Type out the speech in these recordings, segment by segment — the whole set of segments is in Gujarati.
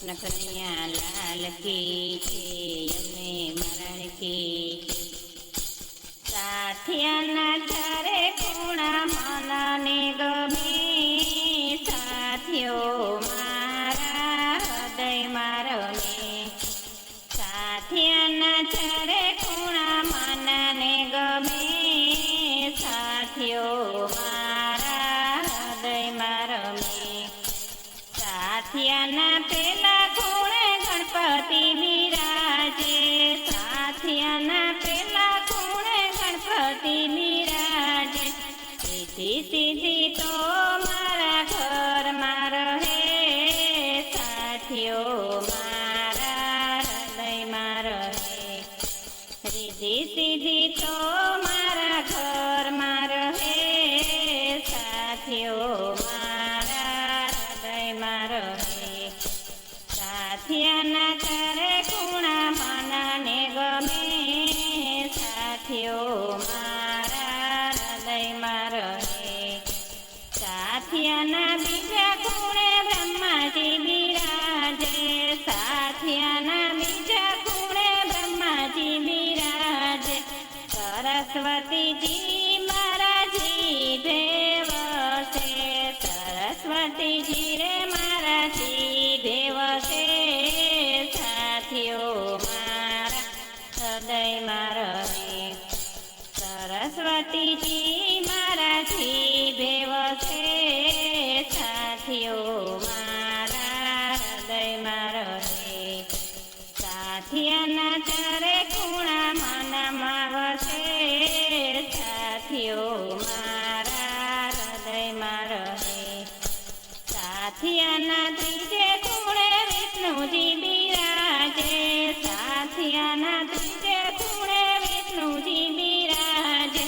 કૃષ્ણ લાલ કી મરણ કી સાથિયાના ચારે સાથિયાના પેલા ગુણે ગણપતિ બિરાજે. સાથિયાના પેલા ગુણે ગણપતિ બિરાજે. સીધી સીધી તો મારા ઘરમાં રહે. સાથીઓ, મારા હૃદયમાં રહે. સીધી સીધી તો સરસ્વતીજી મારાજી દેવસે સરસ્વતીજી રે મારાજી દેવસે સાથીઓ મારા, હૃદય રહે સરસ્વતીજી મારાજી દેવ છે સાથીઓ મારા હૃદયમાં સાથિયા ના ચારે સાથિયાના ત્રીજે ખૂણે વિષ્ણુજી બિરાજે, સાથિયાના ત્રીજે ખૂણે વિષ્ણુજી બિરાજે.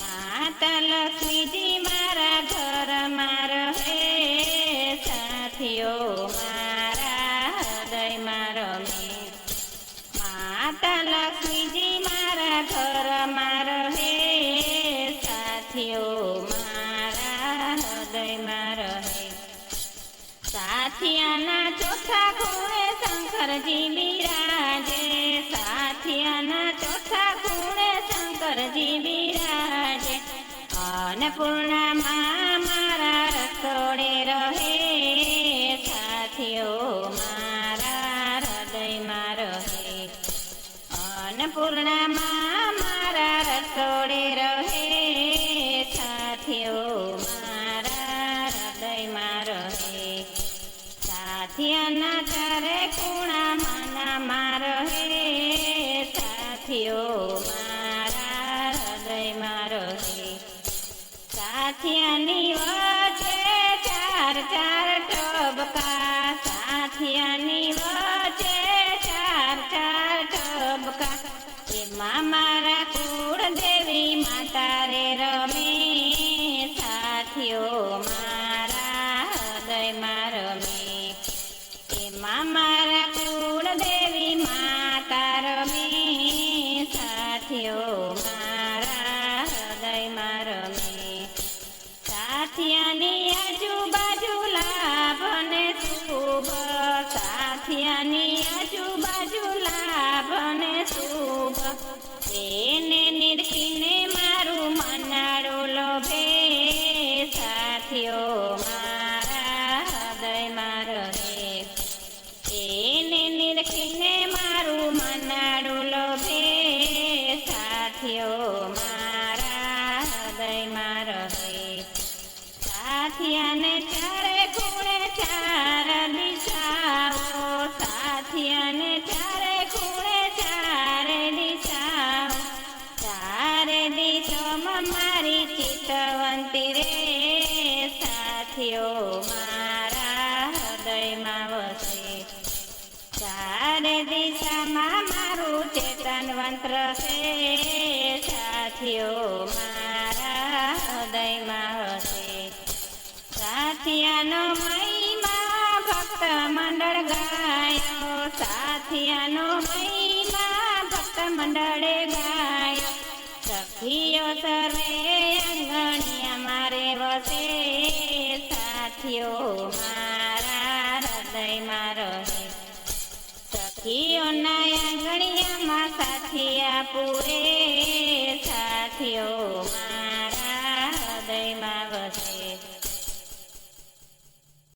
માતા લક્ષ્મીજી મારા ઘરમાં રહે સાથીઓ મારા હૃદયમાં રમે માતા લક્ષ્મીજી મારા ઘરમાં રહે સાથીઓ મારા હૃદયમાં રહે સાથિયાના ચોથા ખૂણે શંકરજી બિરાજે. સાથિયાના ચોથા ખૂણે શંકરજી બિરાજે. અન્નપૂર્ણામાં મારા રસોડે રહે. સાથીઓ, મારા હૃદયમાં રહે. અન્નપૂર્ણામાં સાથિયાના ચારે ખૂણા માર હે. સાથીઓ, મારા હૃદયમાં હે સાથિયાની વચ્ચે ચાર ચાર ટબકા. સાથિયાની વચ્ચે ચાર ચાર ટબકા. એમાં મારા કુળદેવી માતા રે રમે. સાથીઓ સાથીઓ, મારા હૃદયમાં રમે. સાથિયાની આજુબાજુ લાભ ને શુભ. સાથિયાની આજુબાજુ લાભ ને શુભ. તેને નિરખીને મારું મનાડો લોભે. સાથીઓ ચિતવંતી રે સાથીઓ મારા હૃદયમાં વસે. ચારે દિશામાં મારું ચેતન મંત્ર છે. સાથીઓ મારા હૃદયમાં વસે. સાથિયાનો મહિમા ભક્ત મંડળ ગાયો. સાથિયાનો મહિમા ભક્ત મંડળે ગાયો. સખીઓ સર્વે આવ્યો મારા હૃદયમાં રહે. સખીઓના આંગણિયામાં સાથિયા પૂરે. સાથિયો